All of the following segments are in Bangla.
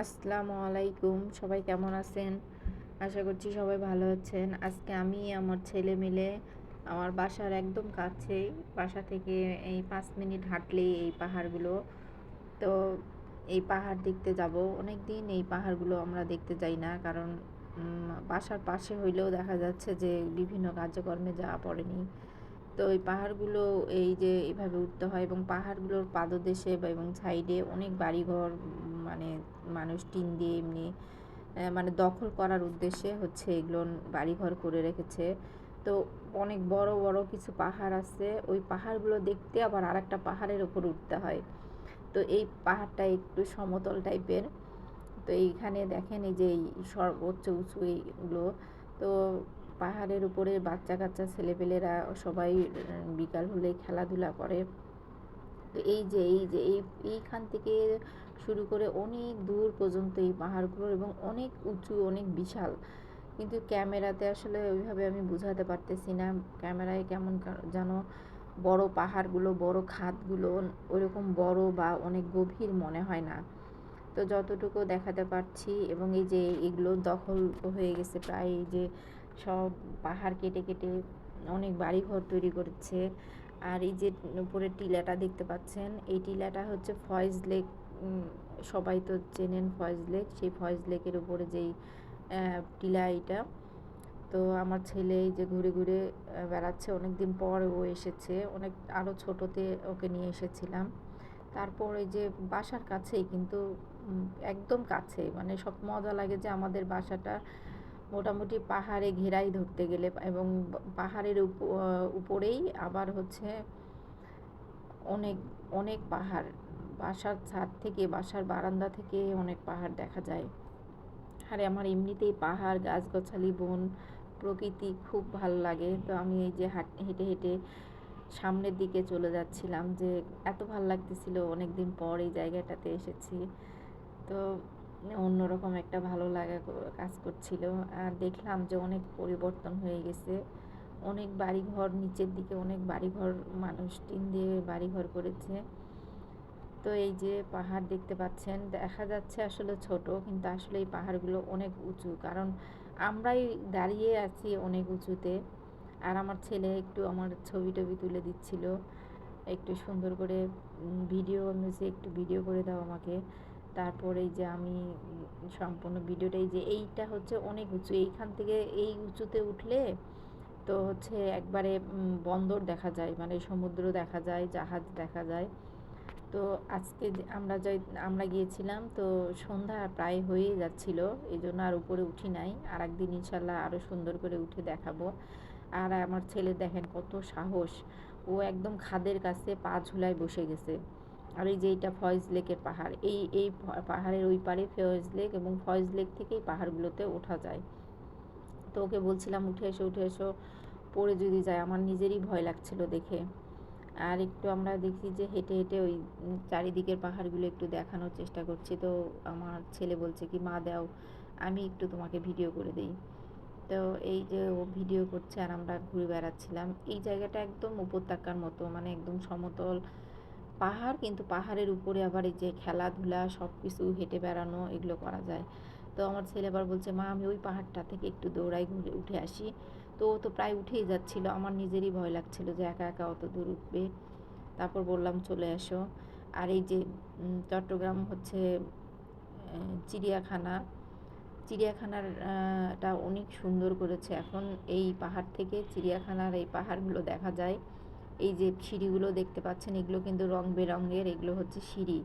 আসসালামু আলাইকুম। সবাই কেমন আছেন? আশা করছি সবাই ভালো আছেন। আজকে আমি আমার ছেলে মিলে আমার বাসার একদম কাছেই, বাসা থেকে এই পাঁচ মিনিট হাঁটলেই এই পাহাড়গুলো। তো এই পাহাড় দেখতে যাব। অনেক দিন এই পাহাড়গুলো আমরা দেখতে যাই না, কারণ বাসার পাশে হইলেও দেখা যাচ্ছে যে বিভিন্ন কার্যক্রমে যাওয়া পড়েনি। তো এই পাহাড়গুলো এই যে এইভাবে উঠতে হয় এবং পাহাড়গুলোর পাদদেশে বা এবং সাইডে অনেক বাড়িঘর মানে মানুষ টিন দিয়ে এমনি মানে দখল করার উদ্দেশ্যে হচ্ছে এগুলো বাড়িঘর করে রেখেছে। তো অনেক বড় বড় কিছু পাহাড় আছে, ওই পাহাড়গুলো দেখতে আবার আর একটা পাহাড়ের ওপর উঠতে হয়। তো এই পাহাড়টা একটু সমতল টাইপের। তো এইখানে দেখেন এই যে সর্বোচ্চ উঁচু এইগুলো। তো পাহাড়ের উপরে বাচ্চা কাচ্চা ছেলেপেলেরা সবাই বিকাল হলে খেলাধুলা করে। তো এই যে এই যে, এই, এইখান থেকে শুরু করে অনেক দূর পর্যন্ত এই পাহাড়গুলো এবং অনেক উঁচু, অনেক বিশাল। কিন্তু ক্যামেরাতে আসলে ওইভাবে আমি বোঝাতে পারতেছি না। ক্যামেরায় কেমন যেন বড় পাহাড়গুলো, বড় খাদগুলো ওইরকম বড় বা অনেক গভীর মনে হয় না। তো যতটুকু দেখাতে পারছি এবং এই যে, এগুলো দখল হয়ে গেছে প্রায় এই যে সব পাহাড় কেটে কেটে অনেক বাড়িঘর তৈরি করেছে। আর এই যে উপরে টিলাটা দেখতে পাচ্ছেন, এই টিলাটা হচ্ছে ফয়েজ লেক সবাই তো চেনেন ফয়েজ লেক, সেই ফয়েজ লেকের উপরে যেই টিলা এটা তো আমার ছেলে এই যে ঘুরে ঘুরে বেড়াচ্ছে অনেক দিন পর ও এসেছে, অনেক আরও ছোটোতে ওকে নিয়ে এসেছিলাম। তারপর এই যে বাসার কাছেই, কিন্তু একদম কাছে মানে সব মজা লাগে যে আমাদের বাসাটা মোটামুটি পাহাড়ে ঘেরাই ধরতে গেলে এবং পাহাড়ের উপ- উপরেই আবার হচ্ছে অনেক অনেক পাহাড়। বাসার ছাদ থেকে, বাসার বারান্দা থেকে অনেক পাহাড় দেখা যায়। আরে আমার এমনিতেই পাহাড়, গাছগাছালি, বন, প্রকৃতি খুব ভালো লাগে। তো আমি এই যে হেঁটে হেঁটে সামনের দিকে চলে যাচ্ছিলাম যে এত ভালো লাগতেছিল। অনেক দিন পর এই জায়গাটাতে এসেছি। তো অন্যরকম একটা ভালো লাগা কাজ করছিল। আর দেখলাম যে অনেক পরিবর্তন হয়ে গেছে। অনেক বাড়িঘর, নিচের দিকে অনেক বাড়িঘর মানুষ টিন দিয়ে বাড়িঘর করেছে। তো এই যে পাহাড় দেখতে পাচ্ছেন, দেখা যাচ্ছে আসলে ছোট, কিন্তু আসলে এই পাহাড়গুলো অনেক উঁচু। কারণ আমরাই দাঁড়িয়ে আছি অনেক উঁচুতে। আর আমার ছেলে একটু আমার ছবি টবি তুলে দিচ্ছিল। একটু সুন্দর করে ভিডিও মিউজিক একটু ভিডিও করে দাও আমাকে। তারপর যে আমি সম্পূর্ণ ভিডিওটাই যে এইটা হচ্ছে অনেক উঁচু, এইখান থেকে এই উঁচুতে উঠলে তো হচ্ছে একবারে বন্দর দেখা যায় মানে সমুদ্র দেখা যায়, জাহাজ দেখা যায়। তো আজকে আমরা যাই, আমরা গিয়েছিলাম তো সন্ধ্যা প্রায় হয়ে যাচ্ছিল এই জন্য আর উপরে উঠি নাই। আর একদিন ইনশাল্লাহ আরও সুন্দর করে উঠে দেখাবো। আর আমার ছেলে দেখেন কত সাহস, ও একদম খাদের কাছে পা ঝুলায় বসে গেছে। আর এই যে এইটা ফয়েজ লেকের পাহাড়, এই এই পাহাড়ের ওই পারে ফয়েজ লেক এবং ফয়েজ লেক থেকেই পাহাড়গুলোতে ওঠা যায়। তো ওকে বলছিলাম, উঠে এসো উঠে এসো, পড়ে যদি যায়। আমার নিজেরই ভয় লাগছিল দেখে। আর একটু আমরা দেখি যে হেঁটে হেঁটে ওই চারিদিকের পাহাড়গুলো একটু দেখানোর চেষ্টা করছি। তো আমার ছেলে বলছে কি, মা, দাও, আমি একটু তোমাকে ভিডিও করে দিই। তো এই যে ও ভিডিও করছে আর আমরা ঘুরে বেড়াচ্ছিলাম। এই জায়গাটা একদম উপত্যকার মতো মানে একদম সমতল পাহাড়, কিন্তু পাহাড়ের উপরে আবার এই যে খেলাধুলা সব কিছু হেঁটে বেড়ানো, এগুলো করা যায়। তো আমার ছেলে আবার বলছে, মা, আমি ওই পাহাড়টা থেকে একটু দৌড়াই, ঘুরে উঠে আসি। তো ও তো প্রায় উঠেই যাচ্ছিল। আমার নিজেরই ভয় লাগছিল যে একা একা অত দূর উঠবে। তারপর বললাম, চলে এসো। আর এই যে চট্টগ্রাম হচ্ছে চিড়িয়াখানা। চিড়িয়াখানার টা অনেক সুন্দর করেছে। এখন এই পাহাড় থেকে চিড়িয়াখানার এই পাহাড়গুলো দেখা যায়। এই যে সিঁড়িগুলো দেখতে পাচ্ছেন, এগুলো কিন্তু রং বেরঙের, এগুলো হচ্ছে সিঁড়ি।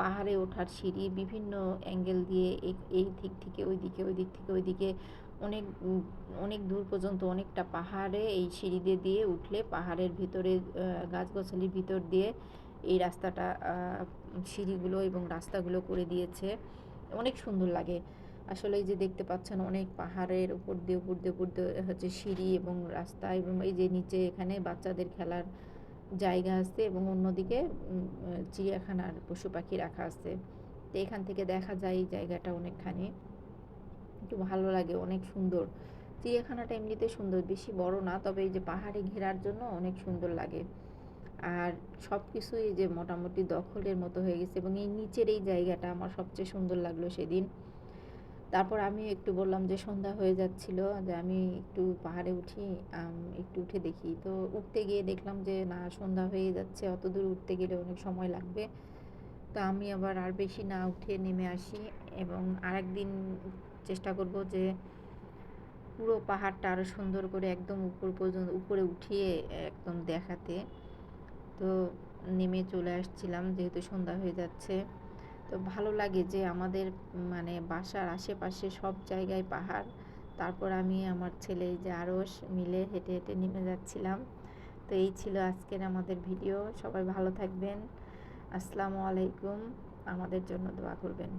পাহাড়ে ওঠার সিঁড়ি, বিভিন্ন অ্যাঙ্গেল দিয়ে এই দিক থেকে ওই দিকে, ওই দিক থেকে ওই দিকে। অনেক অনেক দূর পর্যন্ত অনেকটা পাহাড়ে এই সিঁড়ি দিয়ে দিয়ে উঠলে পাহাড়ের ভিতরে গাছগাছালির ভিতর দিয়ে এই রাস্তাটা সিঁড়িগুলো এবং রাস্তাগুলো করে দিয়েছে। অনেক সুন্দর লাগে। আসলে এই যে দেখতে পাচ্ছেন অনেক পাহাড়ের উপর দিয়ে উপর দিয়ে উপর দিয়ে হচ্ছে সিঁড়ি এবং রাস্তা এবং এই যে নিচে এখানে বাচ্চাদের খেলার জায়গা আছে এবং অন্যদিকে চিড়িয়াখানার পশু পাখি রাখা আছে। তো এখান থেকে দেখা যায় এই জায়গাটা অনেকখানি। একটু ভালো লাগে, অনেক সুন্দর। চিড়িয়াখানাটা এমনিতে সুন্দর, বেশি বড় না, তবে এই যে পাহাড়ে ঘেরার জন্য অনেক সুন্দর লাগে। আর সব কিছুই যে মোটামুটি দখলের মতো হয়ে গেছে এবং এই নিচের এই জায়গাটা আমার সবচেয়ে সুন্দর লাগল সেদিন। তারপর আমি একটু বললাম যে সন্ধ্যা হয়ে যাচ্ছিল, যে আমি একটু পাহাড়ে উঠি একটু উঠে দেখি। তো উঠতে গিয়ে দেখলাম যে না, সন্ধ্যা হয়ে যাচ্ছে, অত দূর উঠতে গেলে অনেক সময় লাগবে। তো আমি আবার আর বেশি না উঠে নেমে আসি এবং আরেকদিন চেষ্টা করব যে পুরো পাহাড়টা আরও সুন্দর করে একদম উপর পর্যন্ত, উপরে উঠিয়ে একদম দেখাতে। তো নেমে চলে আসছিলাম, যেহেতু সন্ধ্যা হয়ে যাচ্ছে। তো ভালো লাগে যে আমাদের মানে বাসার আশেপাশে সব জায়গায় পাহাড়। তারপর আমি আমার ছেলে যে আরও মিলে হেঁটে হেঁটে নেমে যাচ্ছিলাম। তো এই ছিল আজকের আমাদের ভিডিও। সবাই ভালো থাকবেন। আসসালামু আলাইকুম। আমাদের জন্য দোয়া করবেন।